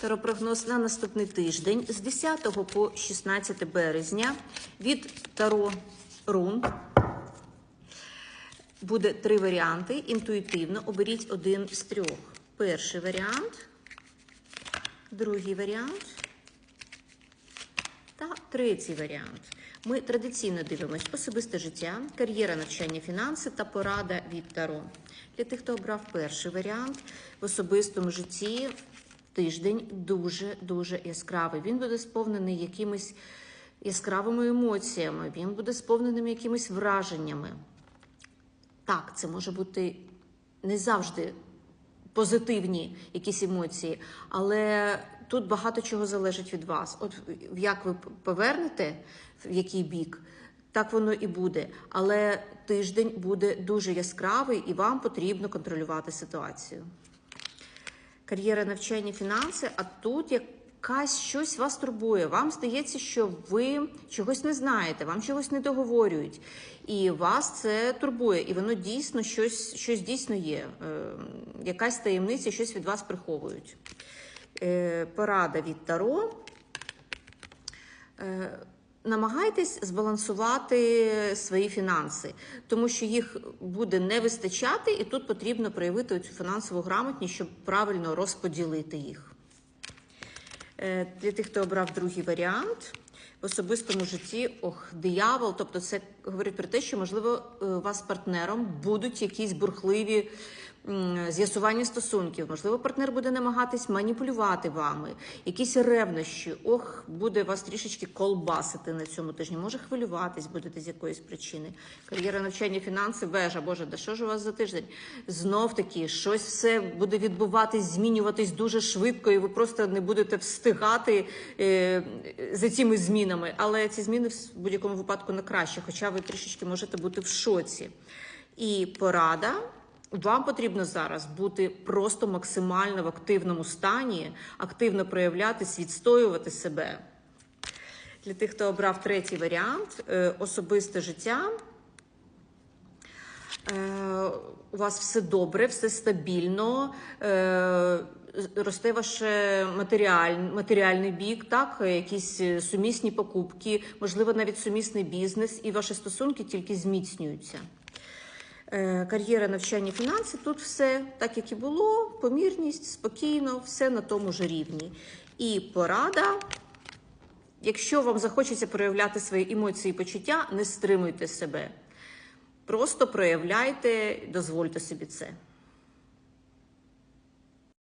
Таропрогноз на наступний тиждень з 10 по 16 березня від Таро Рун. Буде три варіанти. Інтуїтивно оберіть один з трьох. Перший варіант, другий варіант та третій варіант. Ми традиційно дивимось особисте життя, кар'єра, навчання, фінанси та порада від Таро. Для тих, хто обрав перший варіант в особистому житті, тиждень дуже дуже яскравий. Він буде сповнений якимись яскравими емоціями, він буде сповненим якимись враженнями. Так, це може бути не завжди позитивні якісь емоції, але тут багато чого залежить від вас. От як ви повернете, в який бік, так воно і буде. Але тиждень буде дуже яскравий, і вам потрібно контролювати ситуацію. Кар'єра навчання, фінанси, а тут якась щось вас турбує. Вам здається, що ви чогось не знаєте, вам чогось не договорюють. І вас це турбує, і воно дійсно щось, щось дійсно є. Е, якась таємниця, щось від вас приховують. Е, порада від Таро. Намагайтесь збалансувати свої фінанси, тому що їх буде не вистачати, і тут потрібно проявити цю фінансову грамотність, щоб правильно розподілити їх. Е, Для тих, хто обрав другий варіант, в особистому житті ох, диявол. Тобто, це говорить про те, що можливо е, у вас партнером будуть якісь бурхливі з'ясування стосунків. Можливо, партнер буде намагатись маніпулювати вами, якісь ревнощі. Ох, буде вас трішечки колбасити на цьому тижні. Може хвилюватись будете з якоїсь причини. Кар'єра навчання, фінанси, вежа. Боже, да що ж у вас за тиждень? Знов таки, щось все буде відбуватись, змінюватись дуже швидко, і ви просто не будете встигати е, за цими змінами. Але ці зміни в будь-якому випадку на краще, хоча ви трішечки можете бути в шоці. І порада. Вам потрібно зараз бути просто максимально в активному стані, активно проявлятись, відстоювати себе. Для тих, хто обрав третій варіант, е, особисте життя. Е, У вас все добре, все стабільно, е, росте ваш матеріаль, матеріальний бік, так, якісь сумісні покупки, можливо, навіть сумісний бізнес, і ваші стосунки тільки зміцнюються. Е, Кар'єра, навчання, фінанси тут все так, як і було, помірність, спокійно, все на тому ж рівні. І порада. Якщо вам захочеться проявляти свої емоції і почуття, не стримуйте себе. Просто проявляйте, дозвольте собі це.